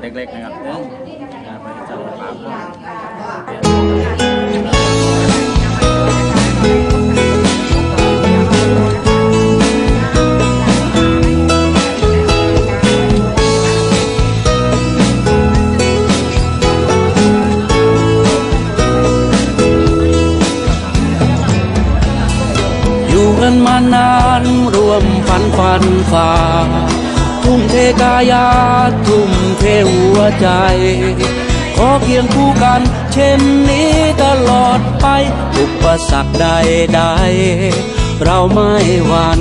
เล็กๆนะครับซึ่งการไปจัดปาล์มอยู่กันมานานร่วมฝันฝันฝ่า เทกายาทุ่มเทหัวใจ ขอเคียงคู่กัน เช่นนี้ตลอดไป อุปสรรคใดๆเราไม่หวั่น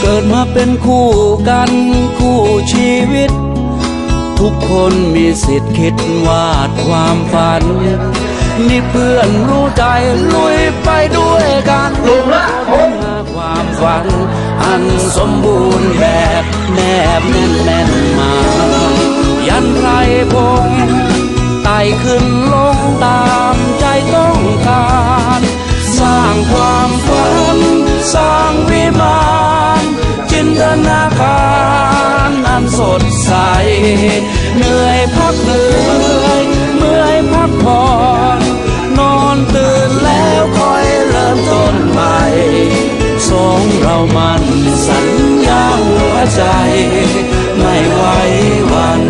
เกิดมาเป็นคู่กันคู่ชีวิต ทุกคนมีสิทธิ์คิดวาดความฝัน มีเพื่อนรู้ใจลุยไปด้วยกันลุงละหาความฝัน อันสมบูรณ์แบบแนบแน่นแน่นมา ยันไรพงไต่ขึ้นลงตามใจต้องการ สร้างความฝัน สร้างวิมาน ใส เหนื่อยพักเหนื่อยเมื่อยพักผ่อนนอนตื่นแล้วคอยเริ่มต้นใหม่สองเรามันสัญญาหัวใจไม่ไหววัน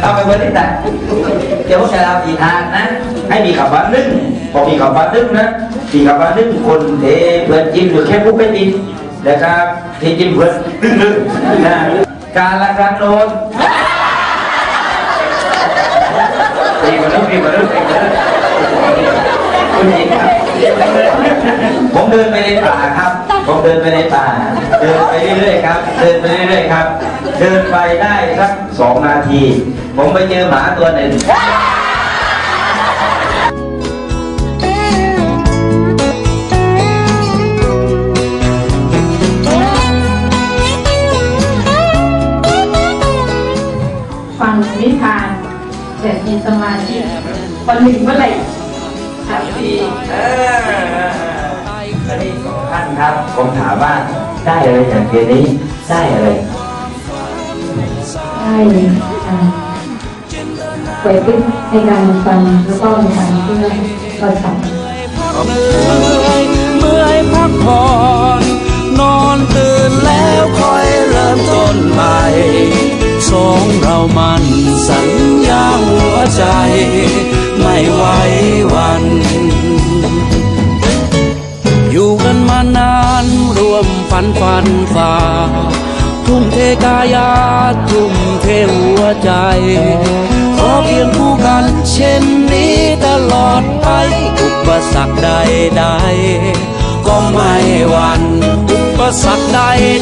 เอาไปเบอร์ที่ตัดเดี๋ยวผมจะเอาอีทางนะ ให้มีคำว่านึ่ง พอมีคำว่านึ่งนะมีคำว่านึ่งคนเทเพื่อนจิ้มหรือแค่ผู้เป็นดินนะครับที่จิ้มเพื่อนนึ่งนึ่งนะการละครั้งโน้นดีกว่านึงดีกว่านึงดีกว่านึงคุณหญิงครับผมเดินไปในป่าครับ ผมเดินไปในป่า เดินไปเรื่อยๆครับ เดินไปเรื่อยๆครับ เดินไปได้สักสองนาที ผมไปเจอหมาตัวหนึ่ง วันหนึ่งเมื่อไหร่ครับพี่เอออันนี้สองท่านครับ ผมถามว่าได้อะไรจากเกมนี้ ได้อะไรได้อ่าเปิดขึ้นในการฟังแล้วก็ในการเพื่อประสานเหนื่อยเมื่อยพักผ่อนนอนตื่นแล้วคอยเริ่มต้นใหม่สองเรามันสัญญาหัวใจ ไม่ไหววัน อยู่กันมานานรวมฝันฝันฝ่า ทุ่มเทกายาทุ่มเทหัวใจ ขอเพียงคู่กันเช่นนี้ตลอดไป อุปสรรคใดๆก็ไม่หวัน่นอุปสรรคใ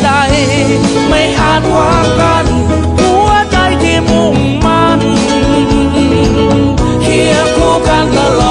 ดๆไม่อาจวางกัน หัวใจที่มุ่ง มั่นเคียงคู่กันตล